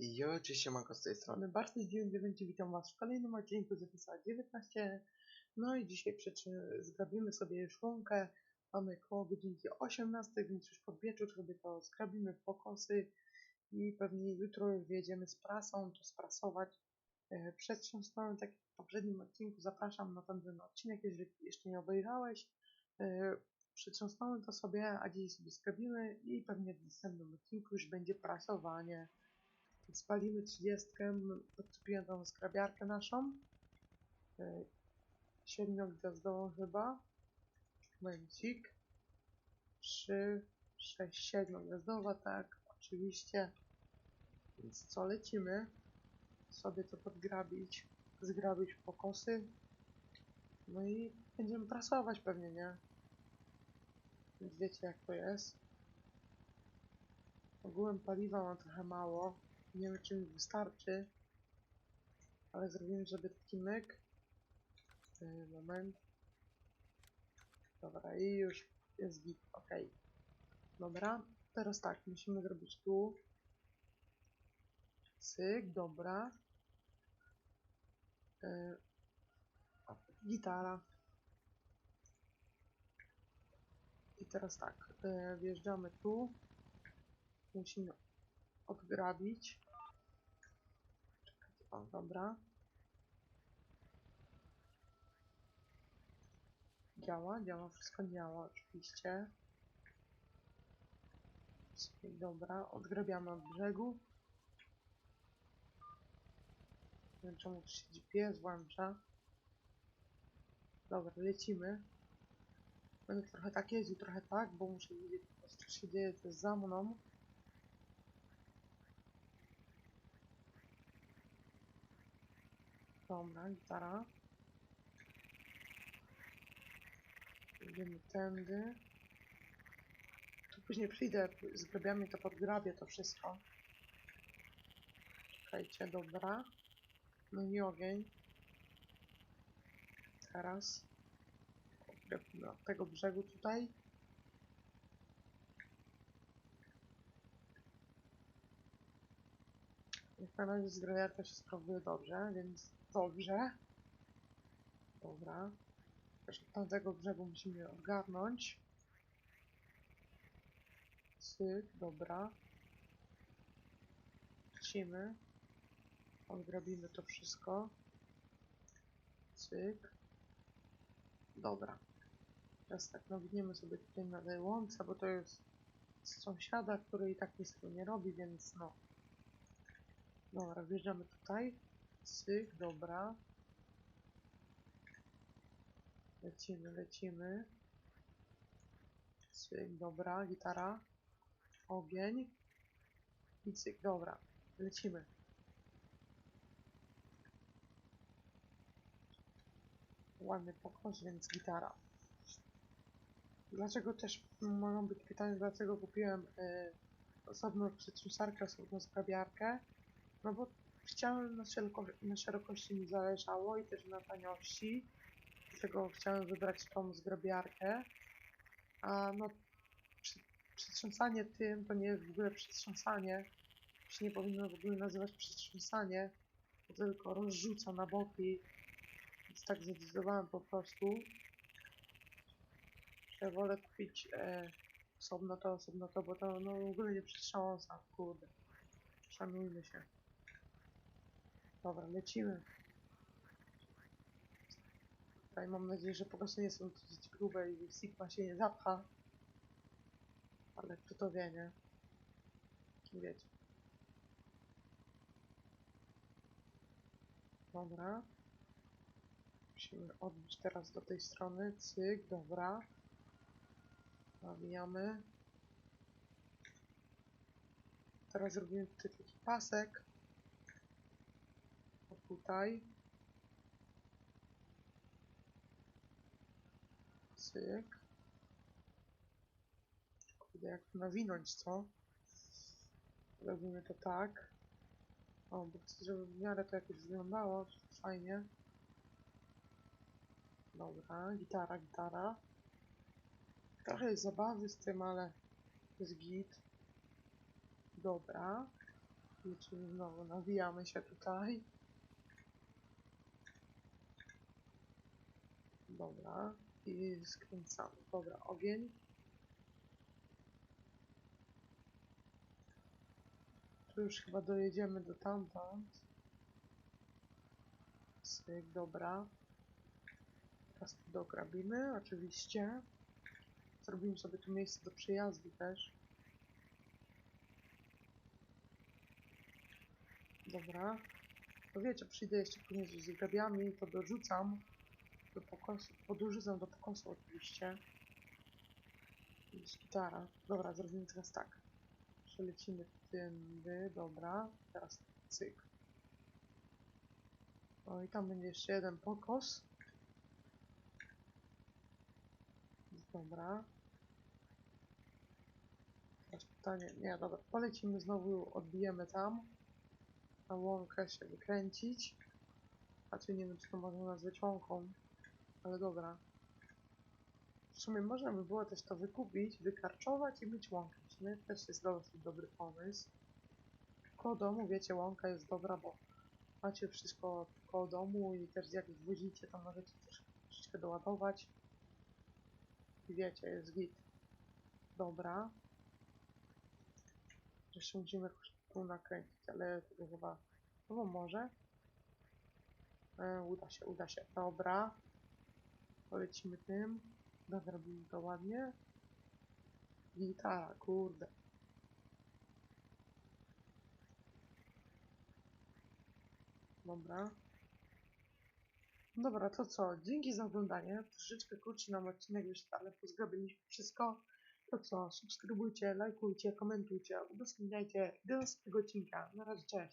Jo, cześć, siemanko z tej strony Barty99, witam was w kolejnym odcinku z epizodu 19 No i dzisiaj zgrabimy sobie szłonkę, mamy koło godzinki 18, więc już pod wieczór sobie to zgrabimy pokosy i pewnie jutro już wjedziemy z prasą, to sprasować. E, Przedtrząsnąłem tak jak w poprzednim odcinku, zapraszam na ten odcinek, jeżeli jeszcze nie obejrzałeś. E, Przytrząsnąłem to sobie, a dziś sobie skrabimy i pewnie w następnym odcinku już będzie prasowanie. Spalimy 30, podkupiłem tą skrabiarkę naszą. Siedmiogwiazdową chyba. Momencik. 3, 6, 7 gwiazdowa, tak, oczywiście. Więc co, lecimy sobie to podgrabić, zgrabić pokosy. No i będziemy prasować pewnie, nie? Więc wiecie jak to jest. Ogółem paliwa mam trochę mało. Nie wiem czy wystarczy. Ale zrobimy sobie taki myk. Yy, moment. Dobra, i już jest git. Ok. Dobra. Teraz tak, musimy zrobić tu. Cyk, dobra. Yy, gitara. I teraz tak, yy, wjeżdżamy tu. Musimy odgrabić. Dobra. Działa, działa, wszystko działa oczywiście. Dobra, odgrabiamy od brzegu. Nie wiem czemu tu się GPS włącza. Dobra, lecimy. Będę trochę tak jeździł, trochę tak, bo muszę wiedzieć co się dzieje za mną. Dobra, gitara. Idziemy tędy. Tu później przyjdę, zgrabiamy to, podgrabię to wszystko. Czekajcie, dobra. No i ogień. Teraz. Od tego brzegu tutaj. Razie zgrabiarka się sprawuje dobrze, więc dobrze. Dobra. Też tamtego brzegu musimy ogarnąć. Cyk, dobra. Lecimy. Odgrabimy to wszystko. Cyk. Dobra. Teraz tak nawiniemy sobie tutaj na tej łące, bo to jest z sąsiada, który i tak nic tu nie robi, więc no. Dobra, wjeżdżamy tutaj. Cyk, dobra. Lecimy, lecimy. Cyk, dobra, gitara. Ogień. I cyk, dobra. Lecimy. Ładny pokos, więc gitara. Dlaczego też mogą być pytania, dlaczego kupiłem y, osobną przetrząsarkę, osobną zgrabiarkę? No bo chciałem na, szeroko, na szerokości mi zależało i też na taniości. Dlatego chciałem wybrać tą zgrabiarkę. A no, przy, przytrząsanie tym to nie jest w ogóle przytrząsanie. To się nie powinno w ogóle nazywać przytrząsanie, bo tylko rozrzuca na boki. Więc tak zdecydowałem po prostu, że wolę kupić e, osobno to, osobno to, bo to no, w ogóle nie przytrząsa, kurde. Szanujmy się. Dobra, lecimy. Tutaj mam nadzieję, że po prostu nie są dosyć grube i Sigma się nie zapcha. Ale kto to wie, nie? Wiecie. Dobra. Musimy odbić teraz do tej strony. Cyk, dobra. Nawijamy. Teraz zrobimy tutaj taki pasek. Tutaj. Cyk. Kurde, jak nawinąć, co? Robimy to tak. O, bo chcę, żeby w miarę to jakoś wyglądało. Fajnie. Dobra, gitara, gitara. Trochę jest zabawy z tym, ale jest git. Dobra. Lecimy znowu, nawijamy się tutaj. Dobra, i skręcamy. Dobra, ogień. Tu już chyba dojedziemy do tamtąd. Syk, dobra. Teraz tu dograbimy, oczywiście. Zrobimy sobie tu miejsce do przejazdu też. Dobra. To wiecie, przyjdę jeszcze później z grabiami, to dorzucam do pokosu, podrzucam do pokosu oczywiście. Jest gitara. Dobra, zrobimy teraz tak. Przelecimy tędy, dobra. Teraz cyk. O i tam będzie jeszcze jeden pokos. Dobra. Teraz pytanie, nie, dobra, polecimy znowu, odbijemy tam. Na łąkę się wykręcić. Znaczy nie wiem, czy to można nazwać łąką, ale dobra. W sumie można by było też to wykupić, wykarczować i mieć łąkę. W też jest dosyć dobry pomysł. Koło domu, wiecie, łąka jest dobra, bo macie wszystko koło domu i też jak wwozicie, to możecie też troszeczkę doładować. I wiecie, jest git. Dobra. Jeszcze musimy jakoś tu nakręcić, ale chyba... No może. E, uda się, uda się. Dobra. Polecimy tym. Nadrobimy to ładnie. Gitara, kurde. Dobra. Dobra, to co? Dzięki za oglądanie. Troszeczkę krótszy nam odcinek już, ale pozgrabiliśmy wszystko. To co? Subskrybujcie, lajkujcie, komentujcie, udostępniajcie. Do następnego odcinka. Na razie, cześć.